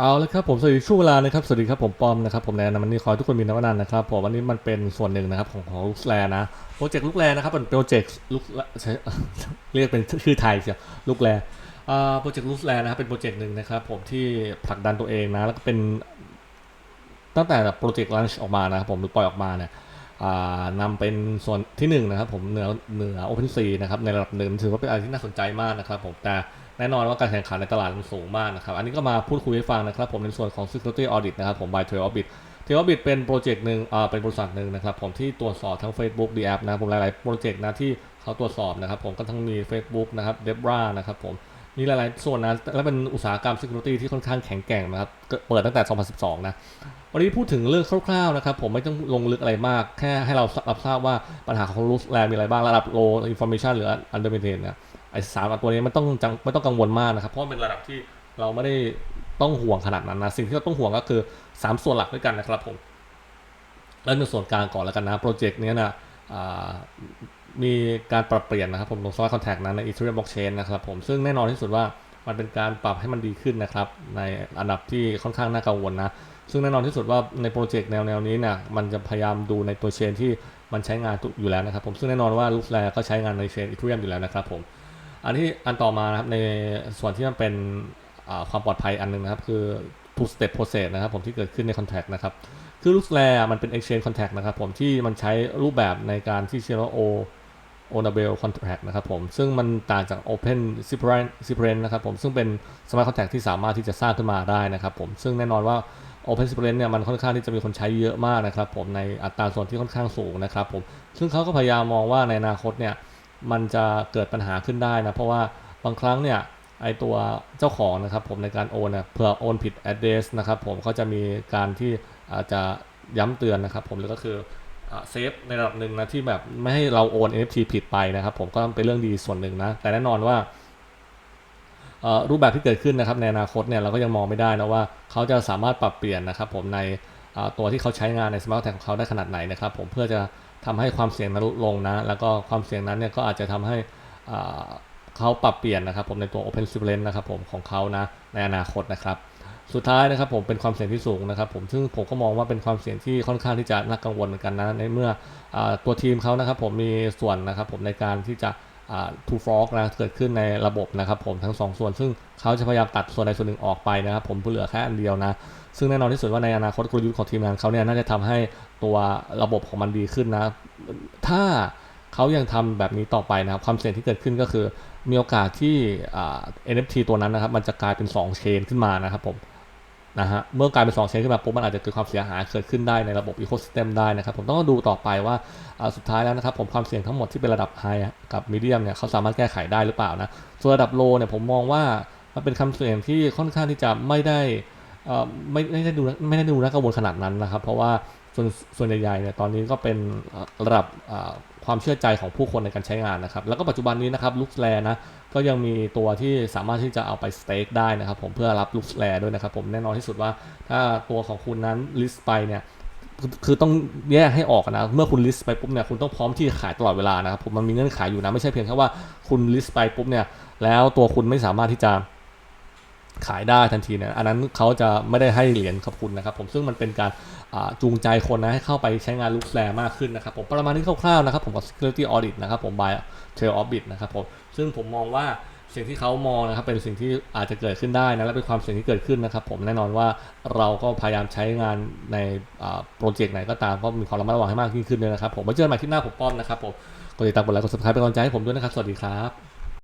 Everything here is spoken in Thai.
เอาละครับผมสวัสดีช่วงเวลานะครับสวัสดีครับผมปอมนะครับผมแนนนะมันนี่ขอทุกคนมีนักนันนะครับผมวันนี้มันเป็นส่วนหนึ่งนะครับของของลูกแลนะโปรเจกต์ลูกแลนะครับเป็นโปรเจกต์ลูกเรียกเป็นชื่อไทยเชียวลูกแลอ่าโปรเจกต์ลูกแลนะครับเป็นโปรเจกต์หนึ่งนะครับผมที่ผลักดันตัวเองนะแล้วก็เป็นตั้งแต่โปรเจกต์ลันช์ออกมานะครับผมหรือปล่อยออกมาเนี่ยอ่านำเป็นส่วนที่หนึ่งนะครับผมเหนือเหนือ OpenSea นะครับในระดับหนึ่งถือว่าเป็นอะไรที่น่าสนใจมากนะครับผมแต่ แน่นอนว่าการแข่งขันในตลาดมันสูงมากนะครับ อันนี้ก็มาพูดคุยให้ฟังนะครับผมในส่วนของ Security Audit นะครับผม by t r a i l Audit t r a i l Audit เป็นโปรเจกต์หนึ่งอ่าเป็นบริษัทหนึ่งนะครับผมที่ตรวจสอบทั้ง Facebook d App นะครับผมหลายๆโปรเจกต์นะที่เขาตรวจสอบนะครับผมก็ทั้งมี Facebook นะครับ Debra นะครับผม มีหลายๆ ส่วนนะ และเป็นอุตสาหกรรม Security ที่ค่อนข้างแข็งแกร่งนะครับ เปิดตั้งแต่ 2012 นะ วันนี้พูดถึงเรื่องคร่าวๆนะครับ ผมไม่ต้องลงลึกอะไรมาก แค่ให้เรารับทราบว่าปัญหาของ Loose Land มีอะไรบ้าง ระดับ Low Information หรือ Under Maintain นี่ยไอ้สามตัวนี้มันต้องไม่ต้องกังวลมากนะครับ เพราะว่าเป็นระดับที่เราไม่ได้ต้องห่วงขนาดนั้นนะ สิ่งที่เราต้องห่วงก็คือ 3 ส่วนหลักด้วยกันนะครับผมเริ่มจากส่วนกลางก่อนแล้วกันนะ โปรเจกต์นี้นะอ่า มีการปรับเปลี่ยนนะครับผมลง Smart Contract นั้นใน Ethereum Blockchain นะครับผมซึ่งแน่นอนที่สุดว่ามันเป็นการปรับให้มันดีขึ้นนะครับในอันดับที่ค่อนข้างน่ากังวลนะซึ่งแน่นอนที่สุดว่าในโปรเจกต์แนวแนวนี้เนี่ยมันจะพยายามดูในตัวเชนที่มันใช้งานอยู่แล้วนะครับผมซึ่งแน่นอนว่าลูกแรก็ใช้งานในเชน Ethereum อยู่แล้วนะครับผมอันที่อันต่อมานะครับในส่วนที่มันเป็นความปลอดภัยอันหนึงนะครับคือ two step process นะครับผมที่เกิดขึ้นใน contract นะครับคือลูกแรมันเป็น exchange contract นะครับผมที่มันใช้รูปแบบในการที่ชื่อว่า O o n a b e l contract นะครับผม ซึ่งมันต่างจาก Open s i p r e n s i p r e n นะครับผม ซึ่งเป็น smart contract ที่สามารถที่จะสร้างขึ้นมาได้นะครับผม ซึ่งแน่นอนว่า Open s i p r e n เนี่ยมันค่อนข้างที่จะมีคนใช้เยอะมากนะครับผม ในอัตราส่วนที่ค่อนข้างสูงนะครับผม ซึ่งเขาก็พยายามมองว่าในอนาคตเนี่ยมันจะเกิดปัญหาขึ้นได้นะ เพราะว่าบางครั้งเนี่ยไอตัวเจ้าของนะครับผมในการโอนเนี่ยเผื่อโอนผิด address นะครับผมเขาจะมีการที่อาจจะย้ำเตือนนะครับผมแล้วก็คือ เซฟในระดับหนึ่งนะที่แบบไม่ให้เราโอน NFT ผิดไปนะครับ ผมก็เป็นเรื่องดีส่วนหนึ่งนะ แต่แน่นอนว่ารูปแบบที่เกิดขึ้นนะครับในอนาคตเนี่ยเราก็ยังมองไม่ได้นะว่าเขาจะสามารถปรับเปลี่ยนนะครับผมในตัวที่เขาใช้งานใน Smart Contract ของเขาได้ขนาดไหนนะครับผมเพื่อจะทำให้ความเสี่ยงนั้นลดลงนะ แล้วก็ความเสี่ยงนั้นเนี่ยก็อาจจะทำให้เขาปรับเปลี่ยนนะครับผมในตัว Open s i p l e n นะครับผมของเขานะในอนาคตนะครับ สุดท้ายนะครับผมเป็นความเสี่ยงที่สูงนะครับผมซึ่งผมก็มองว่าเป็นความเสี่ยงที่ค่อนข้างที่จะน่ากังวลเหมือนกันนะในเมื่ออตัวทีมเขานะครับผมมีส่วนนะครับผมในการที่จะทูฟอกนะเกิดขึ้นในระบบนะครับผมทั้งสองส่วน ซึ่งเขาจะพยายามตัดส่วนใดส่วนหนึ่งออกไปนะครับผมเพื่อเหลือแค่อันเดียวนะซึ่งแน่นอนที่สุดว่าในอนาคตกลยุทธ์ของทีมงานเขาเนี่ยน่าจะทำให้ตัวระบบของมันดีขึ้นนะถ้าเขายังทำแบบนี้ต่อไปนะครับความเสี่ยงที่เกิดขึ้นก็คือมีโอกาสที่ NFT ตัวนั้นนะครับมันจะกลายเป็น 2 เชนขึ้นมานะครับผม นะฮะเมื่อกลายเป็น2เชนขึ้นมาปุ๊บมันอาจจะเกิดความเสียหายเกิดขึ้นได้ในระบบอีโค y ิสเต็มได้นะครับผมต้องดูต่อไปว่าสุดท้ายแล้วนะครับผมความเสี่ยงทั้งหมดที่เป็นระดับไฮกับมีเดียมเนี่ยเขาสามารถแก้ไขได้หรือเปล่านะส่วนระดับโลเนี่ยผมมองว่ามันเป็นคำเสี่ยงที่ค่อนข้างที่จะไม่ได้ ไม่ไม่ได้ดูไม่ได้ดูน่ากังวลขนาดนั้นนะครับ เพราะว่าส่วนส่วนใหญ่ๆเนี่ยตอนนี้ก็เป็นระดับความเชื่อใจของผู้คนในการใช้งานนะครับ แล้วก็ปัจจุบันนี้นะครับลุกแลนะก็ยังมีตัวที่สามารถที่จะเอาไปสเต็กได้นะครับผมเพื่อรับลูกแลด้วยนะครับผมแน่นอนที่สุดว่าถ้าตัวของคุณนั้นลิสต์ไปเนี่ยคือคือต้องแยกให้ออกนะ เมื่อคุณลิสต์ไปปุ๊บเนี่ย คุณต้องพร้อมที่จะขายตลอดเวลานะครับผมมันมีเงื่อนไขอยู่นะ ไม่ใช่เพียงแค่ว่าคุณลิสต์ไปปุ๊บเนี่ย แล้วตัวคุณไม่สามารถที่จะ ขายได้ทันทีเนี่ยอันนั้นเขาจะไม่ได้ให้เหรียญขอบคุณนะครับ ผมซึ่งมันเป็นการจูงใจคนนะให้เข้าไปใช้งานลูกแลมากขึ้นนะครับผมประมาณนี้คร่าวๆนะครับผมกับ security audit นะครับผม by Trail Orbit นะครับผมซึ่งผมมองว่าสิ่งที่เขามองนะครับเป็นสิ่งที่อาจจะเกิดขึ้นได้นะและเป็นความเสี่ยงที่เกิดขึ้นนะครับ ผมแน่นอนว่าเราก็พยายามใช้งานในโปรเจกต์ไหนก็ตามก็มีความระมัดระวังให้มากยิ่งขึ้นเลยนะครับผมไว้เจอกันใหม่ที่หน้าผมป้อมนะครับผมกดติดตามกดไลค์กด subscribe เป็นกำลังใจให้ผมด้วยนะครับสวัสดีครับ